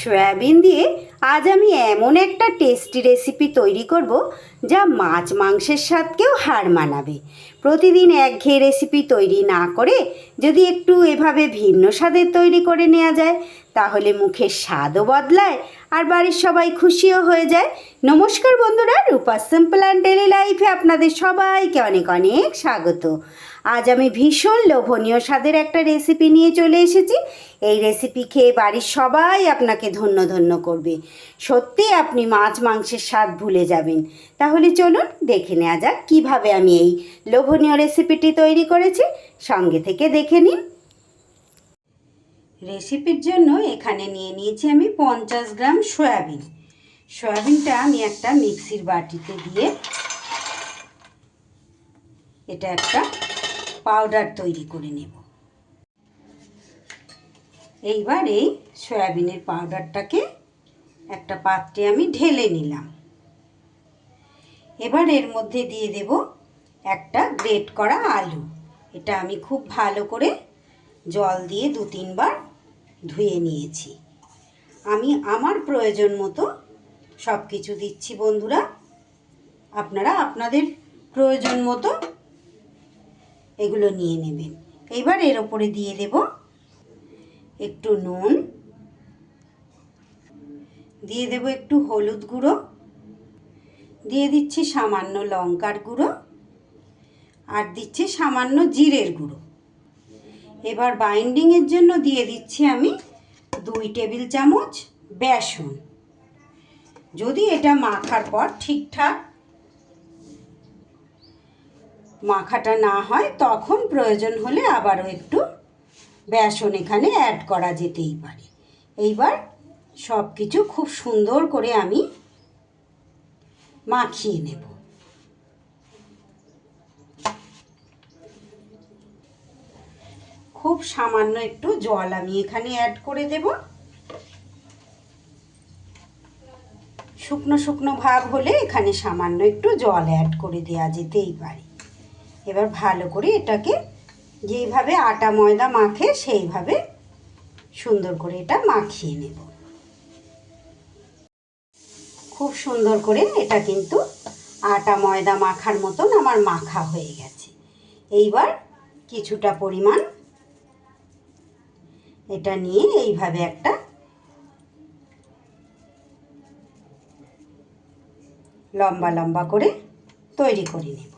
Soybean দিয়ে আজ আমি এমন একটা টেস্টি রেসিপি তৈরি করব যা মাছ মাংসের স্বাদকেও হার মানাবে। প্রতিদিন একঘেয়ে রেসিপি তৈরি না করে যদি একটু এভাবে ভিন্ন স্বাদের তৈরি করে নেওয়া যায়, তাহলে মুখের স্বাদও বদলায় আর বাড়ির সবাই খুশিও হয়ে যায়। নমস্কার বন্ধুরা, রূপা সিম্পল অ্যান্ড ডেলি লাইফে আপনাদের সবাইকে অনেক অনেক স্বাগত। আজ আমি ভীষণ লোভনীয় স্বাদের একটা রেসিপি নিয়ে চলে এসেছি। এই রেসিপি খেয়ে বাড়ির সবাই আপনাকে ধন্য ধন্য করবে। সত্যি আপনি মাছ মাংসের স্বাদ ভুলে যাবেন। তাহলে চলুন দেখে নেওয়া যাক কীভাবে আমি এই লোভনীয় রেসিপিটি তৈরি করেছি। সঙ্গে থেকে দেখে নিন। রেসিপির জন্য এখানে নিয়ে নিয়েছি আমি পঞ্চাশ গ্রাম সয়াবিন। সয়াবিনটা আমি একটা মিক্সির বাটিতে দিয়ে এটা একটা পাউডার তৈরি করে নেব। এইবার এই সয়াবিনের পাউডারটাকে একটা পাত্রে আমি ঢেলে নিলাম। এবার এর মধ্যে দিয়ে দেব একটা গ্রেট করা আলু। এটা আমি খুব ভালো করে জল দিয়ে দু তিনবার ধুয়ে নিয়েছি। আমি আমার প্রয়োজন মতো সব কিছু দিচ্ছি বন্ধুরা। আপনারা আপনাদের প্রয়োজন মতো এগুলো নিয়ে নেবেন। এবার এর ওপরে দিয়ে দেব একটু নুন। দিয়ে দেব একটু হলুদ গুঁড়ো। দিয়ে দিচ্ছি সামান্য লঙ্কার গুঁড়ো। আর দিচ্ছি সামান্য জিরের গুঁড়ো। এবার বাইন্ডিংয়ের জন্য দিয়ে দিচ্ছি আমি দুই টেবিল চামচ বেসন। যদি এটা মাখার পর ঠিকঠাক মাখাটা না হয়, তখন প্রয়োজন হলে আবারও একটু বেসন এখানে অ্যাড করা যেতেই পারে। এইবার সব কিছু খুব সুন্দর করে আমি মাখিয়ে নেব। খুব সামান্য একটু জল আমি এখানে অ্যাড করে দেব। শুকনো শুকনো ভাব হলে এখানে সামান্য একটু জল অ্যাড করে দেওয়া যেতেই পারে। এবার ভালো করে এটাকে যেইভাবে আটা ময়দা মাখে সেইভাবে সুন্দর করে এটা মাখিয়ে নেব। খুব সুন্দর করে এটা কিন্তু আটা ময়দা মাখার মতন আমার মাখা হয়ে গেছে। এইবার কিছুটা পরিমাণ এটা নিয়ে এইভাবে একটা লম্বা লম্বা করে তৈরি করে নেব।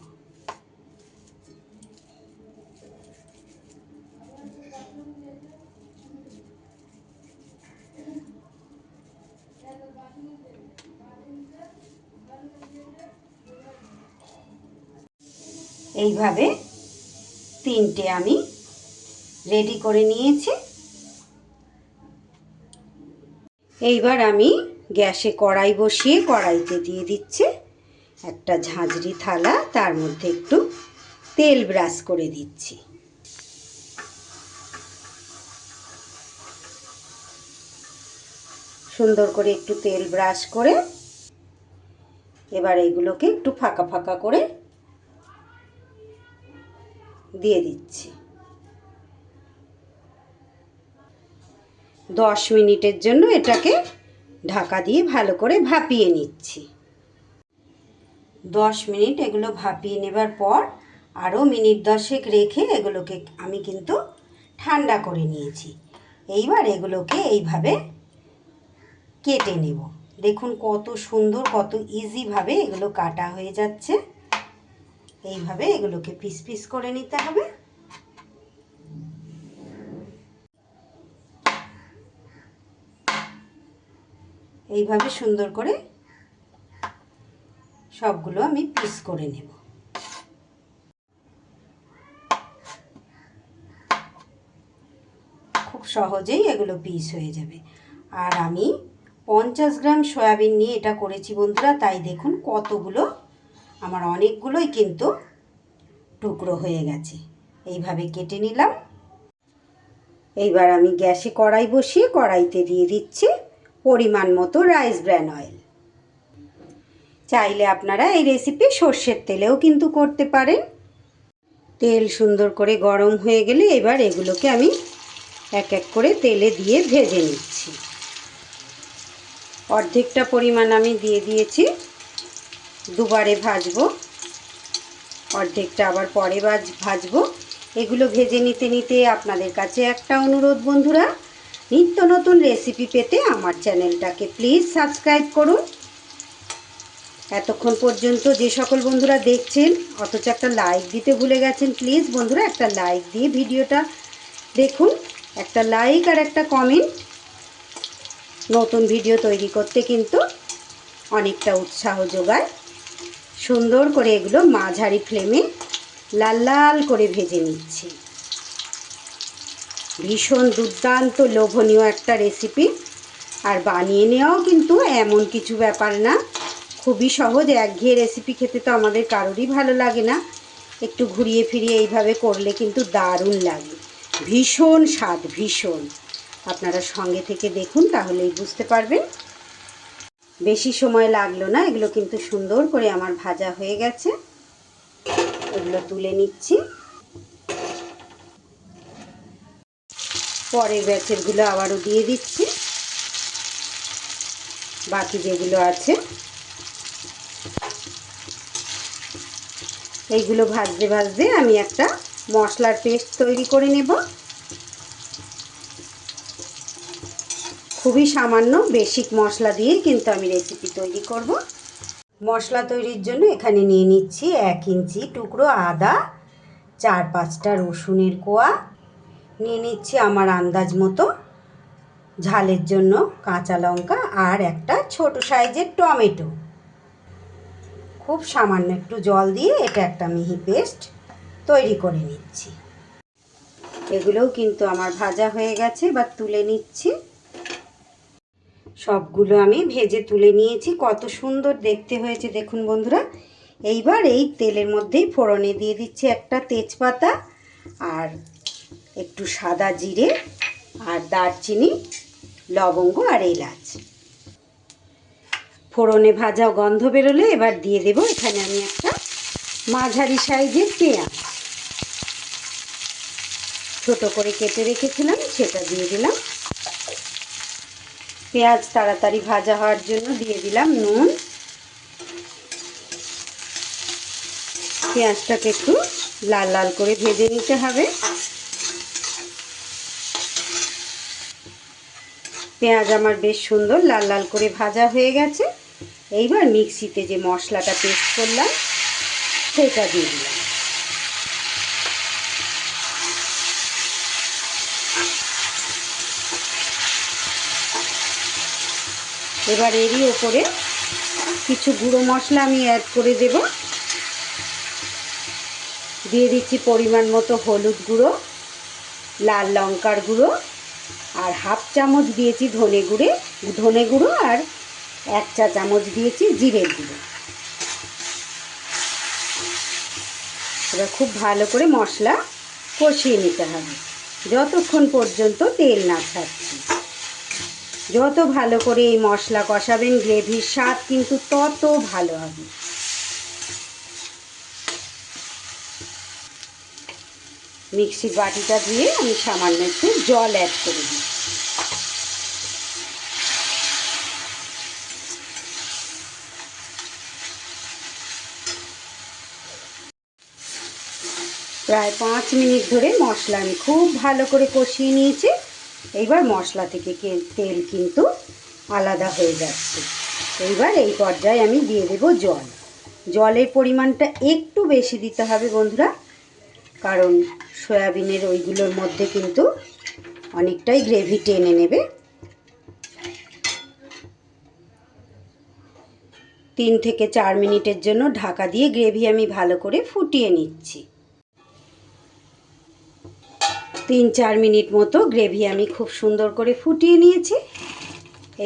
এইভাবে তিনটে আমি রেডি করে নিয়েছি। এইবার আমি গ্যাসে কড়াই বসিয়ে কড়াইতে দিয়ে দিচ্ছি একটা ঝাঁঝরি থালা, তার মধ্যে একটু তেল ব্রাশ করে দিচ্ছি। সুন্দর করে একটু তেল ব্রাশ করে এবার এগুলোকে একটু ফাঁকা ফাঁকা করে দিয়ে দিচ্ছি। দশ মিনিটের জন্য এটাকে ঢাকা দিয়ে ভালো করে ভাপিয়ে নিচ্ছি। দশ মিনিট এগুলো ভাপিয়ে নেবার পর আরও মিনিট দশেক রেখে এগুলোকে আমি কিন্তু ঠান্ডা করে নিয়েছি। এইবার এগুলোকে এইভাবে কেটে নেব। দেখুন কত সুন্দর, কত ইজিভাবে এগুলো কাটা হয়ে যাচ্ছে। এইভাবে এগুলোকে পিস পিস করে নিতে হবে। এইভাবে সুন্দর করে সবগুলো আমি পিস করে নেব। খুব সহজেই এগুলো পিস হয়ে যাবে। আর আমি পঞ্চাশ গ্রাম সয়াবিন নিয়ে এটা করেছি বন্ধুরা, তাই দেখুন কতগুলো, আমার অনেকগুলোই কিন্তু টুকরো হয়ে গেছে। এইভাবে কেটে নিলাম। এইবার আমি গ্যাসে কড়াই বসিয়ে কড়াইতে দিয়ে দিচ্ছি। পরিমাণ মতো রাইস ব্র্যান অয়েল। চাইলে আপনারা এই রেসিপি সর্ষের তেলেও কিন্তু করতে পারেন। তেল সুন্দর করে গরম হয়ে গেলে এবার এগুলোকে আমি এক এক করে তেলে দিয়ে ভেজে নিচ্ছি। অর্ধেকটা পরিমাণ আমি দিয়ে দিয়েছি। দুবারে ভাজবো। অর্ধেকটা আবার পরে ভাজ, ভাজবো। এগুলো ভেজে নিতে নিতে আপনাদের কাছে একটা অনুরোধ বন্ধুরা নিত্য নতুন রেসিপি পেতে আমার চ্যানেলটাকে প্লিজ সাবস্ক্রাইব করুন। এতক্ষণ পর্যন্ত যে সকল বন্ধুরা দেখছেন, অথচ একটা লাইক দিতে ভুলে গেছেন প্লিজ বন্ধুরা একটা লাইক দিয়ে ভিডিওটা দেখুন, একটা লাইক আর একটা কমেন্ট নতুন ভিডিও তৈরি করতে কিন্তু অনেকটা উৎসাহ যোগায়। সুন্দর করে এগুলো মাঝারি ফ্লেমে লাল লাল করে ভেজে নিচ্ছি। ভীষণ দুর্দান্ত লোভনীয় একটা রেসিপি আর বানিয়ে নেওয়াও কিন্তু এমন কিছু ব্যাপার না। খুবই সহজ, একঘেয়ে রেসিপি খেতে তো আমাদের কারোরই ভালো লাগে না। একটু ঘুরিয়ে ফিরিয়ে এইভাবে করলে কিন্তু দারুণ লাগে। ভীষণ স্বাদ, ভীষণ। আপনারা সঙ্গে থেকে দেখুন, তাহলেই বুঝতে পারবেন। বেশি সময় লাগল না, এগুলো কিন্তু সুন্দর করে আমার ভাজা হয়ে গেছে। এগুলো তুলে নিচ্ছি। পরের ব্যাচেরগুলো আবারও দিয়ে দিচ্ছি। বাকি যেগুলো আছে, এইগুলো ভাজতে ভাজতে আমি একটা মশলার পেস্ট তৈরি করে নেব। খুবই সামান্য বেসিক মশলা দিয়ে কিন্তু আমি রেসিপি তৈরি করব। মশলা তৈরির জন্য এখানে নিয়ে নিচ্ছি এক ইঞ্চি টুকরো আদা, চার পাঁচটা রসুনের কোয়া নিয়ে নিচ্ছি আমার আন্দাজ মতো। ঝালের জন্য কাঁচা লঙ্কা আর একটা ছোট সাইজের টমেটো। খুব সামান্য একটু জল দিয়ে এটা একটা মিহি পেস্ট তৈরি করে নিচ্ছি। এগুলোও কিন্তু আমার ভাজা হয়ে গেছে বা তুলে নিচ্ছি। সবগুলো আমি ভেজে তুলে নিয়েছি, কত সুন্দর দেখতে হয়েছে, দেখুন বন্ধুরা। এইবার এই তেলের মধ্যেই ফোড়নে দিয়ে দিচ্ছি একটা তেজপাতা আর একটু সাদা জিরে আর দারচিনি, লবঙ্গ আর এলাচ। ফোড়নে ভাজা গন্ধ বেরোলে এবার দিয়ে দেব এখানে আমি একটা মাঝারি সাইজের পেঁয়াজ। ছোট করে কেটে রেখেছিলাম, সেটা দিয়ে দিলাম। পেঁয়াজ তাড়াতাড়ি ভাজা হওয়ার জন্য দিয়ে দিলাম নুন। পেঁয়াজটাকে একটু লাল লাল করে ভেজে নিতে হবে। পেঁয়াজ আমার বেশ সুন্দর, লাল লাল করে ভাজা হয়ে গেছে। এইবার মিক্সিতে যে মশলাটা পেস্ট করলাম, সেটা দিয়ে দিলাম। এবার এরই ওপরে কিছু গুঁড়ো মশলা আমি অ্যাড করে দেব। দিয়ে দিচ্ছি পরিমাণ মতো হলুদ গুঁড়ো, লাল লঙ্কার গুঁড়ো আর হাফ চামচ দিয়েছি ধনে গুঁড়ে, ধনে গুঁড়ো আর এক চা চামচ দিয়েছি জিরের গুঁড়ো। এবার খুব ভালো করে মশলা কষিয়ে নিতে হবে। যতক্ষণ পর্যন্ত তেল না ছাড়ছি। যত ভালো করে এই মশলা কষাবেন, গ্রেভির স্বাদ কিন্তু তত ভালো হবে। মিক্সির বাটিটা দিয়ে আমি সামান্য একটু জল অ্যাড করে দিই। প্রায় পাঁচ মিনিট ধরে মশলা আমি খুব ভালো করে কষিয়ে নিয়েছি। এইবার মশলা থেকে তেল কিন্তু আলাদা হয়ে যাচ্ছে। এইবার এই পর্যায়ে আমি দিয়ে দেব জল। জলের পরিমাণটা একটু বেশি দিতে হবে বন্ধুরা। কারণ সয়াবিনের ওইগুলোর মধ্যে কিন্তু অনেকটাই গ্রেভি টেনে নেবে। তিন থেকে চার মিনিটের জন্য ঢাকা দিয়ে গ্রেভি আমি ভালো করে ফুটিয়ে নিচ্ছি। তিন চার মিনিট মতো গ্রেভি আমি খুব সুন্দর করে ফুটিয়ে নিয়েছি।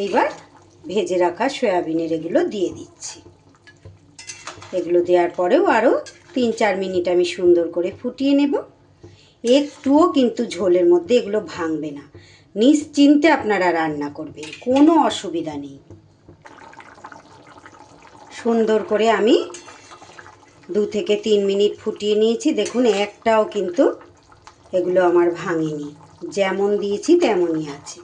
এইবার ভেজে রাখা সয়াবিনের এগুলো দিয়ে দিচ্ছি। এগুলো দেওয়ার পরেও আরও তিন চার মিনিট আমি সুন্দর করে ফুটিয়ে নেব। একটুও কিন্তু ঝোলের মধ্যে এগুলো ভাঙবে না। নিশ্চিন্তে আপনারা রান্না করবেন, কোনো অসুবিধা নেই। সুন্দর করে আমি দু থেকে তিন মিনিট ফুটিয়ে নিয়েছি। দেখুন, একটাও কিন্তু এগুলো আমার ভাঙেনি। যেমন দিয়েছি, তেমনই আছে।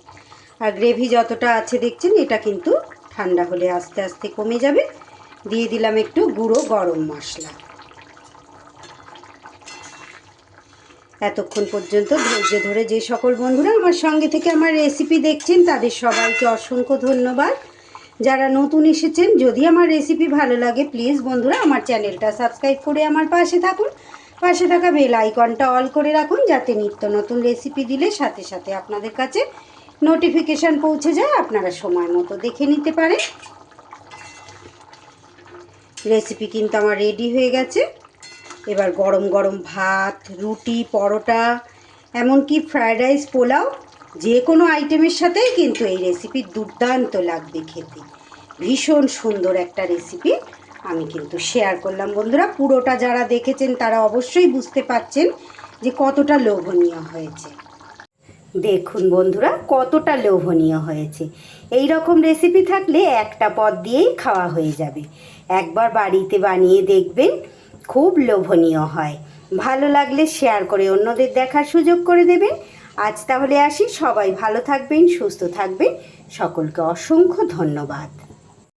আর গ্রেভি যতটা আছে দেখছেন, এটা কিন্তু ঠান্ডা হলে আস্তে আস্তে কমে যাবে। দিয়ে দিলাম একটু গুঁড়ো গরম মশলা। এতক্ষণ পর্যন্ত ধৈর্য ধরে যে সকল বন্ধুরা আমার সঙ্গে থেকে আমার রেসিপি দেখছেন, তাদের সবাইকে অসংখ্য ধন্যবাদ। যারা নতুন এসেছেন, যদি আমার রেসিপি ভালো লাগে প্লিজ বন্ধুরা আমার চ্যানেলটা সাবস্ক্রাইব করে আমার পাশে থাকুন। পাশে থাকা বেল আইকনটা অল করে রাখুন, যাতে নিত্য নতুন রেসিপি দিলে সাথে সাথে আপনাদের কাছে নোটিফিকেশান পৌঁছে যায়, আপনারা সময় মতো দেখে নিতে পারেন। রেসিপি কিন্তু আমার রেডি হয়ে গেছে। এবার গরম গরম ভাত, রুটি, পরোটা, এমনকি ফ্রায়েড রাইস পোলাও যে কোনো আইটেমের সাথেই কিন্তু এই রেসিপি দুর্দান্ত লাগবে খেতে। ভীষণ সুন্দর একটা রেসিপি আমি কিন্তু শেয়ার করলাম। বন্ধুরা, পুরোটা যারা দেখেছেন তারা অবশ্যই বুঝতে পাচ্ছেন যে কতটা লোভনীয় হয়েছে। দেখুন বন্ধুরা, কতটা লোভনীয় হয়েছে। এই রকম রেসিপি থাকলে একটা পদ দিয়েই খাওয়া হয়ে যাবে। একবার বাড়িতে বানিয়ে দেখবেন খুব লোভনীয় হয়। ভালো লাগলে শেয়ার করে অন্যদের দেখার সুযোগ করে দেবেন। আজ তাহলে আসি। সবাই ভালো থাকবেন, সুস্থ থাকবেন। সকলকে অসংখ্য ধন্যবাদ।